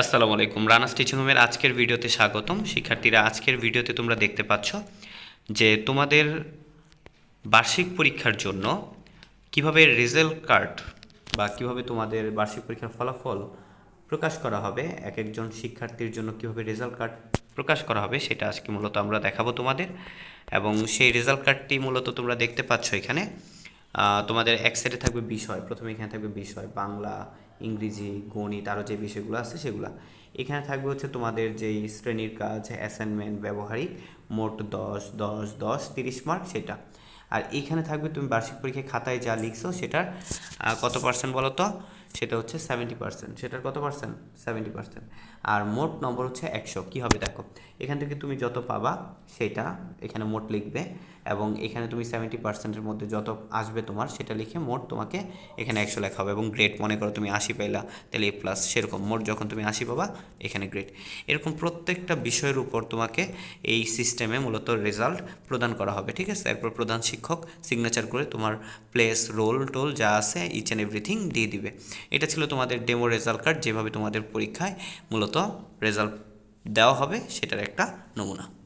আসসালামু আলাইকুম। রানা স্টিচিং হোমের আজকের ভিডিওতে স্বাগতম। শিক্ষার্থীরা, আজকের ভিডিওতে তোমরা দেখতে পাচ্ছ যে তোমাদের বার্ষিক পরীক্ষার জন্য কীভাবে রেজাল্ট কার্ড বা কীভাবে তোমাদের বার্ষিক পরীক্ষার ফলাফল প্রকাশ করা হবে, এক একজন শিক্ষার্থীর জন্য কীভাবে রেজাল্ট কার্ড প্রকাশ করা হবে, সেটা আজকে মূলত আমরা দেখাবো তোমাদের। এবং সেই রেজাল্ট কার্ডটি মূলত তোমরা দেখতে পাচ্ছ এখানে। তোমাদের এক সাইডে থাকবে বিষয়, প্রথমে এখানে থাকবে বিষয়, বাংলা, ইংরেজি, গণিত আরও যে বিষয়গুলো আছে সেগুলো। এখানে থাকবে হচ্ছে তোমাদের যেই শ্রেণির কাজ অ্যাসাইনমেন্ট ব্যবহারিক, মোট দশ দশ দশ, তিরিশ মার্ক সেটা। আর এখানে থাকবে তুমি বার্ষিক পরীক্ষায় খাতায় যা লিখছো সেটার কত পার্সেন্ট বলো তো সেটা হচ্ছে সেভেন্টি পার্সেন্ট সেটার কত পার্সেন্ট সেভেন্টি পার্সেন্ট আর মোট নম্বর হচ্ছে একশো। কী হবে দেখো? এখান থেকে তুমি যত পাবা সেটা এখানে মোট লিখবে এবং এখানে তুমি সেভেন্টি পার্সেন্টের মধ্যে যত আসবে তোমার সেটা লিখে মোট তোমাকে এখানে একশো লেখা হবে এবং গ্রেড মনে করো তুমি আশি পাইলা, তাহলে এ প্লাস সেরকম। মোট যখন তুমি আশি পাবা এখানে গ্রেড এরকম প্রত্যেকটা বিষয়ের উপর তোমাকে এই সিস্টেমে মূলত রেজাল্ট প্রদান করা হবে, ঠিক আছে? এরপর প্রধান শিক্ষক সিগনেচার করে তোমার প্লেস রোল টোল যা আছে ইচ অ্যান্ড এভরিথিং দিয়ে দিবে। এটা ছিল তোমাদের ডেমো রেজাল্ট কার্ড যেভাবে তোমাদের পরীক্ষায় মূলত রেজাল্ট দেওয়া হবে, সেটার একটা নমুনা।